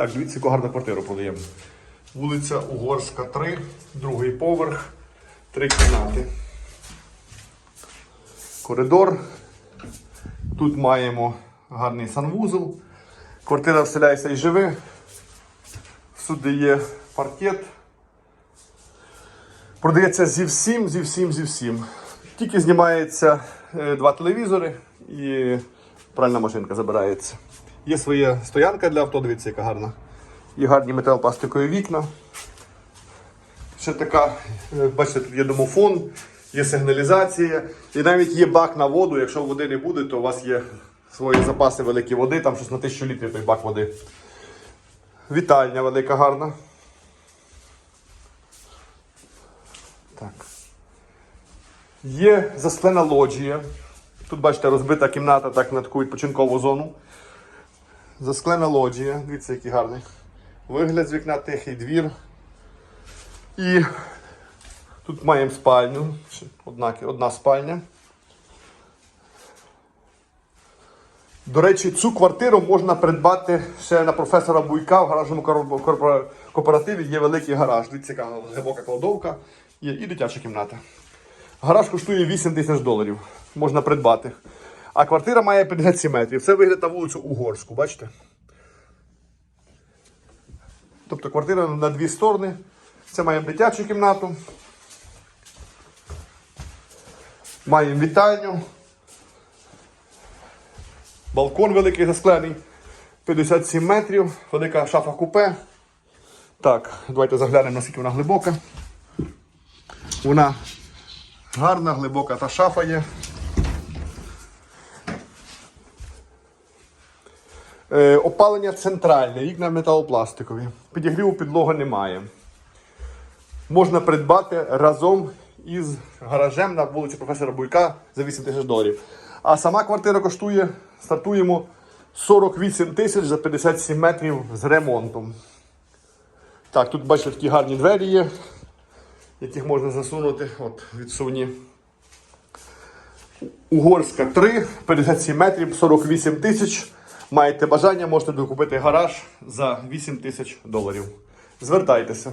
Так, дивіться, яку гарну квартиру продаємо. Вулиця Угорська, 3, другий поверх, три кімнати. Коридор. Тут маємо гарний санвузол. Квартира вселяється і живе. Всюди є паркет. Продається зі всім, зі всім, зі всім. Тільки знімається е, два телевізори і пральна машинка забирається. Є своя стоянка для авто, дивіться, яка гарна. Є гарні металопластикові вікна. Ще така, е, бачите, тут є домофон, є сигналізація, і навіть є бак на воду. Якщо води не буде, то у вас є свої запаси великі води, там щось на тисячу літрів той бак води. Вітальня велика гарна. Так. Є засклена лоджія. Тут, бачите, розбита кімната так на таку відпочинкову зону. Засклена лоджія. Дивіться, який гарний. Вигляд з вікна, тихий двір. І тут маємо спальню. Одна, одна спальня. До речі, цю квартиру можна придбати ще на професора Буйка в гаражному кооперативі. Є великий гараж. Дивіться, яка глибока кладовка і дитяча кімната. Гараж коштує 8 тисяч доларів. Можна придбати. А квартира має 57 метрів. Це вигляд на вулицю Угорську, бачите? Тобто квартира на дві сторони. Це маємо дитячу кімнату. Маємо вітальню. Балкон великий засклений. 57 метрів. Велика шафа купе. Так, давайте заглянемо, наскільки вона глибока. Вона гарна, глибока та шафа є. Е, опалення центральне, вікна металопластикові. Підігріву підлоги немає. Можна придбати разом із гаражем на вулиці професора Буйка за 8 тисяч доларів. А сама квартира коштує, стартуємо 48 тисяч за 57 метрів з ремонтом. Так, тут бачите, такі гарні двері є, яких можна засунути. От, відсувні. Угорська 3, 57 метрів, 48 тисяч. Маєте бажання, можете докупити гараж за 8 тисяч доларів. Звертайтеся.